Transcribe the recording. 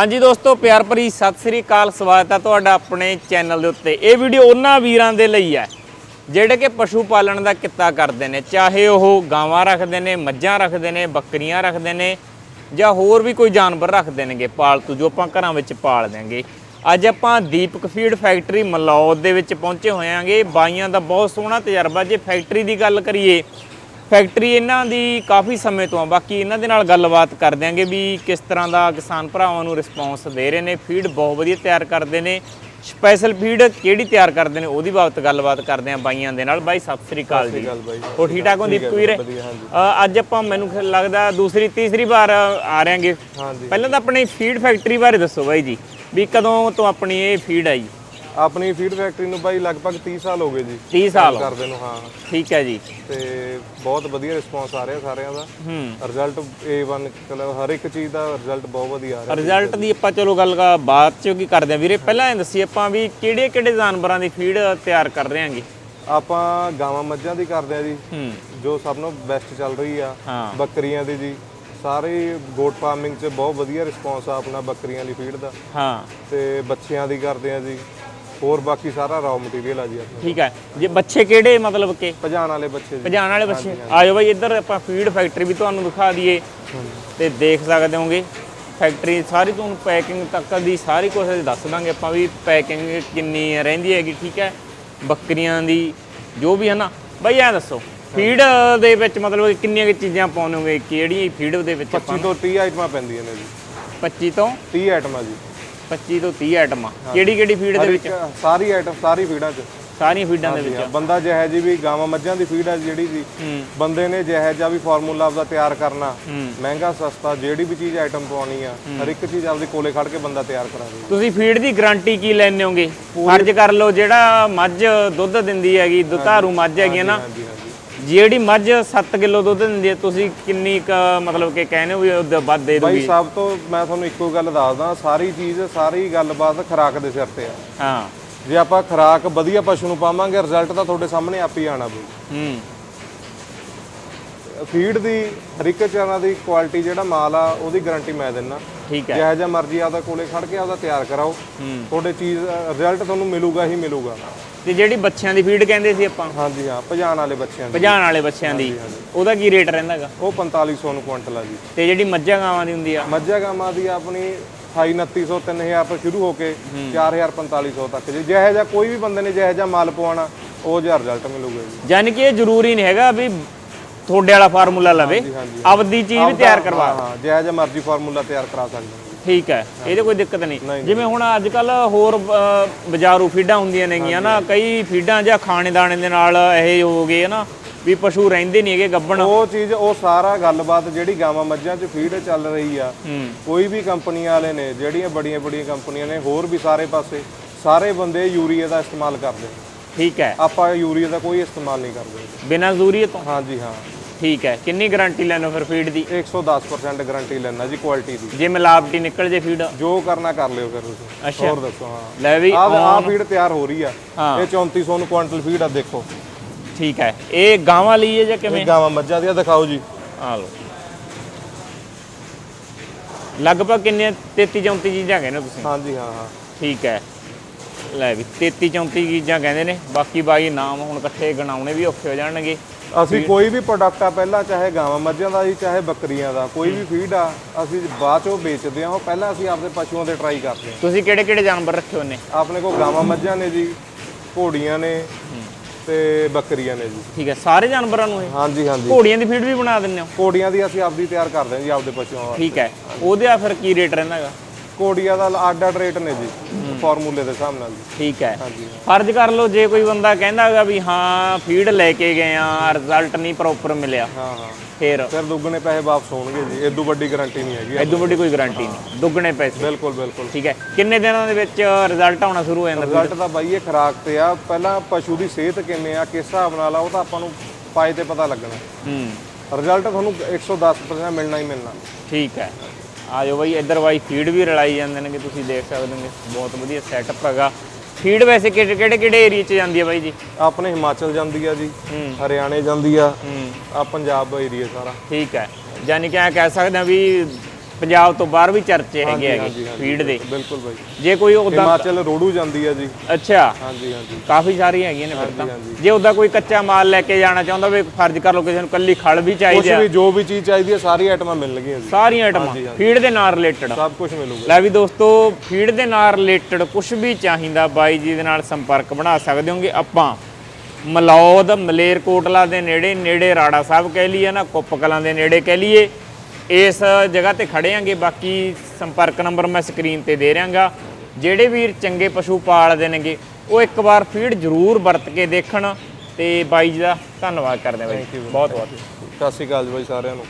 ਹਾਂਜੀ ਦੋਸਤੋ, ਪਿਆਰ ਭਰੀ ਸਤਿ ਸ੍ਰੀ ਅਕਾਲ। ਸਵਾਗਤ ਹੈ ਤੁਹਾਡਾ ਆਪਣੇ ਚੈਨਲ ਦੇ ਉੱਤੇ। ਇਹ ਵੀਡੀਓ ਉਹਨਾਂ ਵੀਰਾਂ ਦੇ ਲਈ ਹੈ, ਜਿਹੜੇ ਕਿ ਪਸ਼ੂ ਪਾਲਣ ਦਾ ਕਿੱਤਾ ਕਰਦੇ ਨੇ। ਚਾਹੇ ਉਹ ਗਾਵਾਂ ਰੱਖਦੇ ਨੇ, ਮੱਝਾਂ ਰੱਖਦੇ ਨੇ, ਬੱਕਰੀਆਂ ਰੱਖਦੇ ਨੇ, ਜਾਂ ਹੋਰ ਵੀ ਕੋਈ ਜਾਨਵਰ ਰੱਖਦੇ ਨੇਗੇ ਪਾਲਤੂ, ਜੋ ਆਪਾਂ ਘਰਾਂ ਵਿੱਚ ਪਾਲ ਦਿਆਂਗੇ। ਅੱਜ ਆਪਾਂ ਦੀਪਕ ਫੀਡ ਫੈਕਟਰੀ ਮਲੌਦ ਦੇ ਵਿੱਚ ਪਹੁੰਚੇ ਹੋਏ ਹੋਇਆਂਗੇ ਬਾਈਆਂ ਦਾ ਬਹੁਤ ਸੋਹਣਾ ਤਜਰਬਾ। ਜੇ ਫੈਕਟਰੀ ਦੀ ਗੱਲ ਕਰੀਏ ਫੈਕਟਰੀ ਇਹਨਾਂ ਦੀ ਕਾਫੀ ਸਮੇਂ ਤੋਂ ਆ ਬਾਕੀ ਇਹਨਾਂ ਦੇ ਨਾਲ ਗੱਲਬਾਤ ਕਰ ਦਿਆਂਗੇ ਵੀ ਕਿਸ ਤਰ੍ਹਾਂ ਦਾ ਕਿਸਾਨ ਭਰਾਵਾਂ ਨੂੰ ਰਿਸਪੌਂਸ ਦੇ ਰਹੇ ਨੇ ਫੀਡ ਬਹੁਤ ਵਧੀਆ ਤਿਆਰ ਕਰਦੇ ਨੇ ਸਪੈਸ਼ਲ ਫੀਡ ਕਿਹੜੀ ਤਿਆਰ ਕਰਦੇ ਨੇ ਉਹਦੀ ਬਾਬਤ ਗੱਲਬਾਤ ਕਰਦੇ ਆਂ ਬਾਈਆਂ ਦੇ ਨਾਲ। ਬਾਈ ਸਤਿ ਸ੍ਰੀ ਅਕਾਲ ਜੀ। ਗੱਲ ਬਾਈ। ਹੋ ਠੀਕ ਠਾਕ ਹੋ ਦੀਪਕ ਵੀਰੇ ਅੱਜ ਆਪਾਂ ਮੈਨੂੰ ਲੱਗਦਾ ਦੂਸਰੀ ਤੀਸਰੀ ਵਾਰ ਆ ਰਹੇਗੇ ਪਹਿਲਾਂ ਤਾਂ ਆਪਣੀ ਫੀਡ ਫੈਕਟਰੀ ਬਾਰੇ ਦੱਸੋ ਬਾਈ ਜੀ ਵੀ ਕਦੋਂ ਤੋਂ ਆਪਣੀ ਇਹ ਫੀਡ ਆਈ? ਆਪਣੀ ਫੀਡ ਫੈਕਟਰੀ ਨੂੰ ਬਾਈ ਲਗਭਗ 30 ਸਾਲ ਹੋ ਗਏ ਜੀ। 30 ਸਾਲ। ਕਰਦੇ ਨੂੰ ਹਾਂ। ਠੀਕ ਹੈ ਜੀ। ਤੇ ਬਹੁਤ ਵਧੀਆ ਰਿਸਪੌਂਸ ਆ ਰਿਹਾ ਸਾਰਿਆਂ ਦਾ। ਹੂੰ। ਰਿਜ਼ਲਟ A1 ਮਤਲਬ ਹਰ ਇੱਕ ਚੀਜ਼ ਦਾ ਰਿਜ਼ਲਟ ਬਹੁਤ ਵਧੀਆ ਆ ਰਿਹਾ ਰਿਜ਼ਲਟ ਦੀ ਆਪਾਂ ਚਲੋ ਗੱਲ ਬਾਅਦ ਚ ਕੀ ਕਰਦੇ ਆ? ਵੀਰੇ ਪਹਿਲਾਂ ਇਹ ਦੱਸੀ ਆਪਾਂ ਵੀ ਕਿਹੜੇ ਕਿਹੜੇ ਜਾਨਵਰਾਂ ਦੀ ਫੀਡ ਤਿਆਰ ਕਰ ਰਹੇ ਆਂਗੇ ਆਪਾਂ ਗਾਵਾਂ ਮੱਝਾਂ ਦੀ ਕਰਦੇ ਆ ਜੀ ਹੂੰ। ਜੋ ਸਭ ਨੂੰ ਬੈਸਟ ਚੱਲ ਰਹੀ ਆ। ਬੱਕਰੀਆਂ ਦੀ ਜੀ। ਸਾਰੇ ਗੋਟ ਫਾਰਮਿੰਗ 'ਚ ਬਹੁਤ ਵਧੀਆ ਰਿਸਪੌਂਸ ਆ ਆਪਣਾ ਬੱਕਰੀਆਂ ਦੀ ਫੀਡ ਦਾ। ਹਾਂ। ਤੇ ਬੱਚਿਆਂ ਦੀ ਕਰਦੇ ਆ ਜੀ। ਹੋਰ ਬਾਕੀ ਸਾਰਾ ਰਾਅ ਮਟੀਰੀਅਲ ਆ ਜੀ ਆਪਣਾ। ਠੀਕ ਹੈ। ਜੇ ਬੱਚੇ ਕਿਹੜੇ ਮਤਲਬ ਕਿ? ਭਜਾਣ ਵਾਲੇ ਬੱਚੇ ਜੀ। ਭਜਾਣ ਵਾਲੇ ਬੱਚੇ। ਆਜੋ ਬਾਈ ਇੱਧਰ ਆਪਾਂ ਫੀਡ ਫੈਕਟਰੀ ਵੀ ਤੁਹਾਨੂੰ ਦਿਖਾ ਦਈਏ। ਤੇ ਦੇਖ ਸਕਦੇ ਹੋਗੇ ਫੈਕਟਰੀ ਸਾਰੀ ਤੁਹਾਨੂੰ ਪੈਕਿੰਗ ਤੱਕ ਦੀ ਸਾਰੀ ਕੁਝ ਦੱਸ ਦਾਂਗੇ ਆਪਾਂ ਵੀ ਪੈਕਿੰਗ ਕਿੰਨੀ ਰਹਿੰਦੀ ਹੈਗੀ ਠੀਕ ਹੈ। ਬੱਕਰੀਆਂ ਦੀ ਜੋ ਵੀ ਹੈ ਨਾ। ਬਾਈ ਐ ਦੱਸੋ ਫੀਡ ਦੇ ਵਿੱਚ ਮਤਲਬ ਕਿੰਨੀਆਂ ਕੁ ਚੀਜ਼ਾਂ ਪਾਉਣੋਗੇ ਕਿਹੜੀ ਫੀਡ ਦੇ ਵਿੱਚ ਆਪਾਂ 25 ਤੋਂ 30 ਆਈਟਮਾਂ ਪੈਂਦੀਆਂ ਨੇ ਜੀ। 25 ਤੋਂ 30 ਆਈਟਮਾਂ ਜੀ। 25 ਤੋਂ 30 ਆਈਟਮਾਂ ਕਿਹੜੀ ਕਿਹੜੀ ਫੀਡ ਦੇ ਵਿੱਚ? ਸਾਰੀ ਆਈਟਮ ਸਾਰੀ ਫੀਡਾਂ 'ਚ। ਸਾਰੀਆਂ ਫੀਡਾਂ ਦੇ ਵਿੱਚ। ਬੰਦਾ ਜਿਹੇ ਜੀ ਵੀ ਗਾਵਾਂ ਮੱਝਾਂ ਦੀ ਫੀਡ ਹੈ ਜਿਹੜੀ ਜੀ ਬੰਦੇ ਨੇ ਜਿਹੇ ਜਿਹਾ ਵੀ ਫਾਰਮੂਲਾ ਆਪਦਾ ਤਿਆਰ ਕਰਨਾ ਮਹਿੰਗਾ ਸਸਤਾ ਜਿਹੜੀ ਵੀ ਚੀਜ਼ ਆਈਟਮ ਪਵਾਉਣੀ ਆ ਹਰ ਇੱਕ ਚੀਜ਼ ਆਪਦੇ ਕੋਲੇ ਖੜ ਕੇ ਬੰਦਾ ਤਿਆਰ ਕਰਾ ਦੇ ਤੁਸੀਂ ਫੀਡ ਦੀ ਗਾਰੰਟੀ ਕੀ ਲੈਣੇ ਹੋਗੇ? ਫਰਜ਼ ਕਰ ਲਓ ਜਿਹੜਾ ਮੱਝ ਦੁੱਧ ਦਿੰਦੀ ਹੈਗੀ ਦੁਧਾਰੂ ਮੱਝ ਹੈਗੀ ਨਾ ਜਿਹੜੀ ਮੱਝ 7 ਕਿਲੋ ਦੁੱਧ ਦਿੰਦੀ ਹੈ ਤੁਸੀਂ ਕਿੰਨੀ ਕੁ ਮਤਲਬ ਕਿ ਕਹਿੰਦੇ ਹੋ ਵੀ ਉਹਦੇ ਵੱਧ ਦੇ ਬਾਈ ਦੂਗੀ? ਸਭ ਤੋਂ ਮੈਂ ਤੁਹਾਨੂੰ ਇੱਕੋ ਗੱਲ ਦੱਸਦਾ ਸਾਰੀ ਚੀਜ਼ ਸਾਰੀ ਗੱਲਬਾਤ ਖਰਾਕ ਦੇ ਸਿਰ ਤੇ ਆ। ਹਾਂ। ਜੇ ਆਪਾਂ ਖਰਾਕ ਵਧੀਆ ਪਸ਼ੂ ਨੂੰ ਪਾਵਾਂਗੇ ਰਿਜ਼ਲਟ ਤਾਂ ਤੁਹਾਡੇ ਸਾਹਮਣੇ ਆਪ ਹੀ ਆਣਾ ਬਈ। ਹੂੰ। ਫੀਡ ਦੀ ਹਰ ਇੱਕ ਤਰ੍ਹਾਂ ਦੀ ਕੁਆਲਿਟੀ ਜਿਹੜਾ ਮਾਲ ਆ ਉਹਦੀ ਗਾਰੰਟੀ ਮੈਂ ਦਿੰਦਾ ਠੀਕ ਹੈ। ਜਿਹੋ ਜਿਹਾ ਮਰਜ਼ੀ ਆਪਦਾ ਕੋਲੇ ਖੜ ਕੇ ਆਪਦਾ ਤਿਆਰ ਕਰਾਓ। ਤੁਹਾਡੇ ਚੀਜ਼ ਰਿਜ਼ਲਟ ਤੁਹਾਨੂੰ ਮਿਲੂਗਾ ਹੀ ਮਿਲੂਗਾ। ਤੇ ਜਿਹੜੀ ਬੱਚਿਆਂ ਦੀ ਫੀਡ ਕਹਿੰਦੇ ਸੀ ਆਪਾਂ? ਹਾਂਜੀ ਹਾਂ ਭਜਾਣ ਵਾਲੇ ਬੱਚਿਆਂ ਦੀ। ਭਜਾਣ ਵਾਲੇ ਬੱਚਿਆਂ ਦੀ। ਉਹਦਾ ਕੀ ਰੇਟ ਰਹਿੰਦਾਗਾ ਉਹ 4500 ਨੂੰ ਕੁਇੰਟਲ ਆ ਜੀ। ਤੇ ਜਿਹੜੀ ਮੱਝਾਂ ਗਾਵਾਂ ਦੀ ਹੁੰਦੀ ਆ? ਮੱਝਾਂ ਗਾਵਾਂ ਦੀ ਆਪਣੀ 2900 3000 ਤੋਂ ਸ਼ੁਰੂ ਹੋ ਕੇ 4000 4500 ਤੱਕ ਜੀ। ਜਿਹੋ ਜਿਹਾ ਕੋਈ ਵੀ ਬੰਦੇ ਨੇ ਜਿਹੋ ਜਿਹਾ ਮਾਲ ਪਵਾਉਣਾ ਉਹ ਜਿਹਾ ਰਿਜ਼ਲਟ ਮਿਲੂਗਾ ਜੀ। ਯਾਨੀ ਕਿ ਇਹ ਜ਼ਰੂਰੀ ਨਹੀਂ ਹੈਗਾ ਵੀ ਤੁਹਾਡੇ ਵਾਲਾ ਫਾਰਮੂਲਾ ਲਵੇ ਹਾਂਜੀ ਆਪਦੀ ਚੀਜ਼ ਵੀ ਤਿਆਰ ਕਰਵਾ ਹਾਂ ਹਾਂ ਜਿਹੋ ਜਿਹਾ ਮਰਜ਼ੀ ਫਾਰਮੂਲਾ ਤਿਆਰ ਕਰਾ ਸਕਦੇ ਠੀਕ ਹੈ ਇਹਦੇ ਕੋਈ ਦਿੱਕਤ ਨਹੀਂ। ਨਹੀਂ, ਜਿਵੇਂ ਹੁਣ ਅੱਜ ਕੱਲ ਹੋਰ ਅ, ਬਾਜ਼ਾਰੂ ਫੀਡਾਂ ਹੁੰਦੀਆਂ ਨੇਗੀਆਂ ਨਾ ਕਈ ਫੀਡਾਂ ਜਾਂ ਖਾਣੇ ਦਾਣੇ ਦੇ ਨਾਲ ਇਹ ਹੋ ਗਏ ਨਾ ਵੀ ਪਸ਼ੂ ਰਹਿੰਦੇ ਨਹੀਂ ਹੈਗੇ ਗੱਬਣ ਉਹ ਚੀਜ਼ ਉਹ ਸਾਰਾ ਗੱਲਬਾਤ ਜਿਹੜੀ ਗਾਵਾਂ ਮੱਝਾਂ 'ਚ ਫੀਡ ਚੱਲ ਰਹੀ ਆ ਹੂੰ। ਕੋਈ ਵੀ ਕੰਪਨੀਆਂ ਵਾਲੇ ਨੇ ਜਿਹੜੀਆਂ ਬੜੀਆਂ ਬੜੀਆਂ ਕੰਪਨੀਆਂ ਨੇ ਹੋਰ ਵੀ ਸਾਰੇ ਪਾਸੇ ਸਾਰੇ ਬੰਦੇ ਯੂਰੀਆ ਦਾ ਇਸਤੇਮਾਲ ਕਰਦੇ ਨੇ। ਠੀਕ ਹੈ। ਆਪਾਂ ਯੂਰੀਆ ਦਾ ਕੋਈ ਇਸਤੇਮਾਲ ਨਹੀਂ ਕਰਦੇ। ਬਿਨਾਂ ਜ਼ਰੂਰੀ ਤੋਂ? ਹਾਂਜੀ ਹਾਂ। ਠੀਕ ਹੈ। ਕਿੰਨੀ ਗਾਰੰਟੀ ਲੈਣੋ ਫਿਰ ਫੀਡ ਦੀ? 110% ਗਾਰੰਟੀ ਲੈਣਾ ਜੀ ਕੁਆਲਿਟੀ ਦੀ। ਜੇ ਮਿਲਾਵਟੀ ਨਿਕਲ ਜੇ ਫੀਡ ਜੋ ਕਰਨਾ ਕਰ ਲਿਓ ਫਿਰ ਤੁਸੀਂ। ਅੱਛਾ। ਹੋਰ ਦੱਸੋ ਹਾਂ। ਲੈ ਵੀ ਆਹ ਆਹ ਫੀਡ ਤਿਆਰ ਹੋ ਰਹੀ ਆ। ਹਾਂ। ਇਹ 3400 ਨੂੰ ਕੁਆਂਟਲ ਫੀਡ ਆ ਦੇਖੋ। ਠੀਕ ਹੈ। ਇਹ ਗਾਵਾਂ ਲਈ ਹੈ ਜਾਂ ਕਿਵੇਂ? ਇਹ ਗਾਵਾਂ ਮੱਝਾਂ ਦੀਆਂ ਦਿਖਾਓ ਜੀ। ਆ ਲਓ। ਲਗਭਗ ਕਿੰਨੇ 33 34 ਚੀਜ਼ਾਂ ਕਹਿੰਦੇ ਤੁਸੀਂ? ਹਾਂਜੀ ਹਾਂ ਹਾਂ। ਠੀਕ ਹੈ। ਲੈ ਵੀ 33 34 ਚੀਜ਼ਾਂ ਕਹਿੰਦੇ ਨੇ ਬਾਕੀ ਬਾਈ ਨਾਮ ਹੁਣ ਇਕੱਠੇ ਗਣਾਉਣੇ ਵੀ ਔਖੇ ਹੋ ਜਾਣਗੇ। ਅਸੀਂ ਕੋਈ ਵੀ ਪ੍ਰੋਡਕਟ ਆ ਪਹਿਲਾਂ ਚਾਹੇ ਗਾਵਾਂ ਮੱਝਾਂ ਦਾ ਜੀ ਚਾਹੇ ਬੱਕਰੀਆਂ ਦਾ ਕੋਈ ਵੀ ਫੀਡ ਆ ਅਸੀਂ ਬਾਅਦ ਚੋਂ ਵੇਚਦੇ ਆ ਉਹ ਪਹਿਲਾਂ ਅਸੀਂ ਆਪਦੇ ਪਸ਼ੂਆਂ ਦੇ ਟਰਾਈ ਕਰਦੇ ਤੁਸੀਂ ਕਿਹੜੇ ਕਿਹੜੇ ਜਾਨਵਰ ਰੱਖੇ ਆ ਆਪਣੇ ਕੋਲ ਗਾਵਾਂ ਮੱਝਾਂ ਨੇ ਜੀ ਘੋੜੀਆਂ ਨੇ ਤੇ ਬੱਕਰੀਆਂ ਨੇ ਜੀ। ਠੀਕ ਹੈ ਸਾਰੇ ਜਾਨਵਰਾਂ ਨੂੰ ਇਹ? ਹਾਂਜੀ ਹਾਂਜੀ। ਘੋੜੀਆਂ ਦੀ ਫੀਡ ਵੀ ਬਣਾ ਦਿੰਦੇ ਹੋ? ਘੋੜੀਆਂ ਦੀ ਅਸੀਂ ਆਪਦੀ ਤਿਆਰ ਕਰਦੇ ਹਾਂ ਜੀ ਆਪਦੇ ਪਸ਼ੂਆਂ ਵਾਸਤੇ। ਠੀਕ ਹੈ ਉਹਦੇ ਆ ਫਿਰ ਕੀ ਰੇਟ ਰਹਿੰਦਾ ਘੋੜੀਆਂ ਦਾ ਅੱਡ ਅੱਡ ਰੇਟ ਨੇ ਜੀ ਫਾਰਮੂਲੇ ਦੇ ਹਿਸਾਬ ਨਾਲ ਜੀ। ਠੀਕ ਹੈ। ਹਾਂਜੀ। ਫਰਜ਼ ਕਰ ਲਓ ਜੇ ਕੋਈ ਬੰਦਾ ਕਹਿੰਦਾ ਹੈਗਾ ਵੀ ਹਾਂ ਫੀਡ ਲੈ ਕੇ ਗਏ ਆ ਰਿਜ਼ਲਟ ਨਹੀਂ ਪ੍ਰੋਪਰ ਮਿਲਿਆ ਹਾਂ ਹਾਂ। ਫਿਰ? ਫਿਰ ਦੁੱਗਣੇ ਪੈਸੇ ਵਾਪਸ ਹੋਣਗੇ ਜੀ ਇਦੋਂ ਵੱਡੀ ਗਾਰੰਟੀ ਨਹੀਂ ਹੈਗੀ। ਐਦੋਂ ਵੱਡੀ ਕੋਈ ਗਾਰੰਟੀ ਨਹੀਂ ਦੁੱਗਣੇ ਪੈਸੇ। ਬਿਲਕੁਲ ਬਿਲਕੁਲ। ਠੀਕ ਹੈ। ਕਿੰਨੇ ਦਿਨਾਂ ਦੇ ਵਿੱਚ ਰਿਜ਼ਲਟ ਆਉਣਾ ਸ਼ੁਰੂ ਹੋ ਜਾਂਦਾ ਰਿਜ਼ਲਟ ਤਾਂ ਬਾਈ ਇਹ ਖਰਾਕ ਤੇ ਆ ਪਹਿਲਾਂ ਪਸ਼ੂ ਦੀ ਸਿਹਤ ਕਿਵੇਂ ਆ ਕਿਸ ਹਿਸਾਬ ਨਾਲ ਆ ਉਹ ਤਾਂ ਆਪਾਂ ਨੂੰ ਪਾਏ ਤੇ ਪਤਾ ਲੱਗਣਾ। ਹੂੰ। ਰਿਜ਼ਲਟ ਤੁਹਾਨੂੰ 110% ਮਿਲਣਾ ਹੀ ਮਿਲਣਾ। ਠੀਕ ਹੈ। ਆ ਜਾਓ ਬਾਈ ਇੱਧਰ ਬਾਈ ਫੀਡ ਵੀ ਰਲਾਈ ਜਾਂਦੇ ਨੇ ਕਿ ਤੁਸੀਂ ਦੇਖ ਸਕਦੇ ਹੋਗੇ ਬਹੁਤ ਵਧੀਆ ਸੈਟਅਪ ਹੈਗਾ। ਫੀਡ ਵੈਸੇ ਕਿਹੜੇ ਕਿਹੜੇ ਕਿਹੜੇ ਏਰੀਆ 'ਚ ਜਾਂਦੀ ਹੈ ਬਾਈ ਜੀ? ਆਪਣੇ ਹਿਮਾਚਲ ਜਾਂਦੀ ਆ ਜੀ ਹੂੰ। ਹਰਿਆਣੇ ਜਾਂਦੀ ਆ ਹੂੰ। ਆ ਪੰਜਾਬ ਏਰੀਆ ਸਾਰਾ। ਠੀਕ ਹੈ। ਯਾਨੀ ਕਿ ਐਂ ਕਹਿ ਸਕਦੇ ਹਾਂ ਵੀ ਪੰਜਾਬ ਤੋਂ ਬਾਹਰ ਵੀ ਚਰਚੇ ਹੈਗੇ ਹੈਗੇ ਫੀਡ ਦੇ। ਬਿਲਕੁਲ ਬਾਈ। ਜੇ ਕੋਈ ਉਦਾਂ ਹਿਮਾਚਲ ਰੋੜੂ ਜਾਂਦੀ ਹੈ ਜੀ। ਅੱਛਾ। ਹਾਂਜੀ ਹਾਂਜੀ। ਕਾਫੀ ਸਾਰੀਆਂ ਹੈਗੀਆਂ ਨੇ ਫਿਰ ਤਾਂ। ਜੇ ਉਦਾਂ ਕੋਈ ਕੱਚਾ ਮਾਲ ਲੈ ਕੇ ਜਾਣਾ ਚਾਹੁੰਦਾ ਵੀ ਫਰਜ਼ ਕਰ ਲਓ ਕਿਸੇ ਨੂੰ ਕੱਲੀ ਖਲ ਵੀ ਕੁਝ ਚਾਹੀਦੀ ਆ। ਵੀ ਜੋ ਵੀ ਚੀਜ਼ ਚਾਹੀਦੀ ਹੈ ਸਾਰੀ ਆਈਟਮਾਂ ਮਿਲਣਗੀਆਂ ਜੀ। ਸਾਰੀਆਂ ਆਈਟਮਾਂ। ਫੀਡ ਦੇ ਨਾਲ ਰਿਲੇਟਡ ਸਭ ਕੁਝ ਮਿਲੂਗਾ। ਲੈ ਵੀ ਦੋਸਤੋ ਫੀਡ ਦੇ ਨਾਲ ਰਿਲੇਟਡ ਕੁਝ ਵੀ ਚਾਹੀਦਾ ਬਾਈ ਜੀ ਦੇ ਨਾਲ ਸੰਪਰਕ ਬਣਾ ਸਕਦੇ ਹੋਗੇ ਆਪਾਂ। ਮਲੌਦ ਮਲੇਰਕੋਟਲਾ ਦੇ ਨੇੜੇ ਨੇੜੇ ਰਾੜਾ ਸਾਹਿਬ ਕਹਿ ਲਈਏ ਨਾ ਕੁੱਪ ਕਲਾਂ ਦੇ ਨੇੜੇ ਕਹਿ ਲਈਏ। ਇਸ ਜਗ੍ਹਾ ਤੇ ਖੜੇ ਆਂਗੇ। ਬਾਕੀ ਸੰਪਰਕ ਨੰਬਰ ਮੈਂ ਸਕਰੀਨ ਤੇ ਦੇ ਰਿਹਾਂਗਾ। ਜਿਹੜੇ ਵੀਰ ਚੰਗੇ ਪਸ਼ੂ ਪਾਲਦੇ ਨੇਗੇ ਉਹ ਇੱਕ ਵਾਰ ਫੀਡ ਜ਼ਰੂਰ ਵਰਤ ਕੇ ਦੇਖਣ। ਤੇ ਬਾਈ ਜੀ ਦਾ ਧੰਨਵਾਦ ਕਰਦੇ ਹਾਂ ਬਾਈ ਬਹੁਤ ਬਹੁਤ ਸਤਿ ਸ਼੍ਰੀ ਅਕਾਲ ਜੀ ਬਾਈ ਸਾਰਿਆਂ ਨੂੰ।